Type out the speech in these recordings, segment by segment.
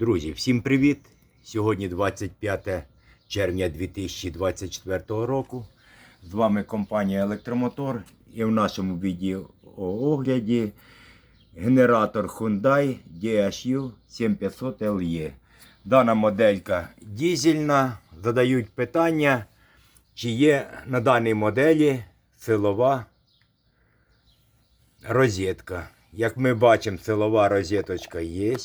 Друзі, всім привіт! Сьогодні 25 червня 2024 року. З вами компанія Електромотор і в нашому відеоогляді генератор Hyundai DHU 7500 LE. Дана моделька дізельна. Задають питання, чи є на даній моделі силова розетка. Як ми бачимо, силова розеточка є.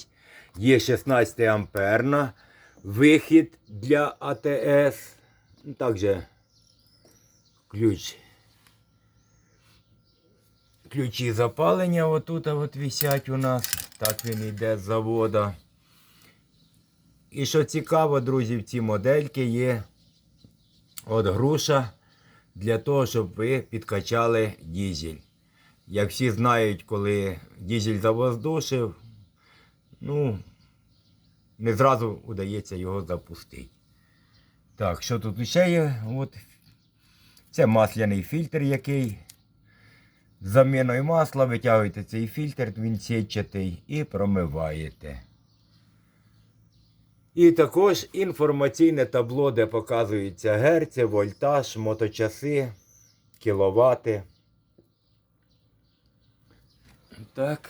Є 16 амперна. Вихід для АТС. Ну, Також ключ. Ключі запалення отут от висять у нас. Так він йде з завода. І що цікаво, друзі, в цій модельки є от груша для того, щоб ви підкачали дізель. Як всі знають, коли дізель завоздушив, ну, не зразу вдається його запустити. Так, що тут ще є? От. Це масляний фільтр, який з заміною масла витягуєте цей фільтр, він сітчатий, і промиваєте. І також інформаційне табло, де показуються герці, вольтаж, моточаси, кіловати. Так.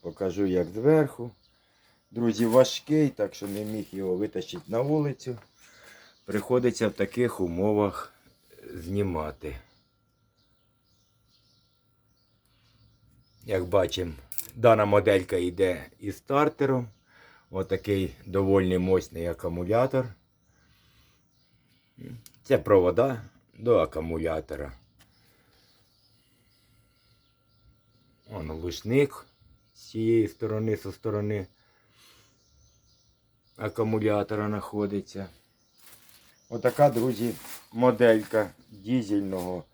Покажу як зверху. Друзі, важкий, так що не міг його витащити на вулицю. Приходиться в таких умовах знімати. Як бачимо, дана моделька йде із стартером. Отакий доволі мощний акумулятор. Це провода до акумулятора. Он лучник з цієї сторони, зі сторони акумулятора знаходиться. Отака, друзі, моделька дізельного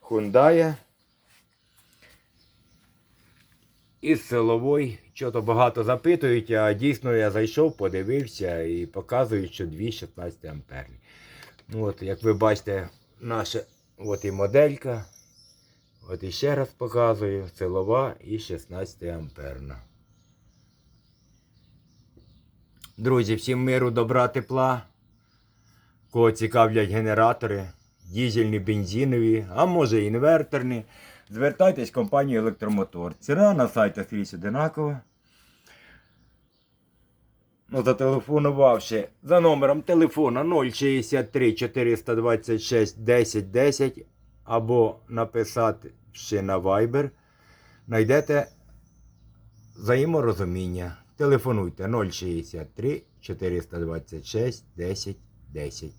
Hyundai. Із силової. Що-то багато запитують, а дійсно я зайшов, подивився і показують, що 2,16 амперні. Ну от, як ви бачите, наша от і моделька. От іще раз показую, силова і 16 амперна. Друзі, всім миру, добра, тепла. Кого цікавлять генератори, дізельні, бензинові, а може інверторні. Звертайтесь в компанію Електромотор. Ціна на сайті скрізь одинакова. Ну, зателефонувавши за номером телефона 063 426 10 10 або написати ще на Viber, знайдете взаєморозуміння. Телефонуйте 063 426 10 10.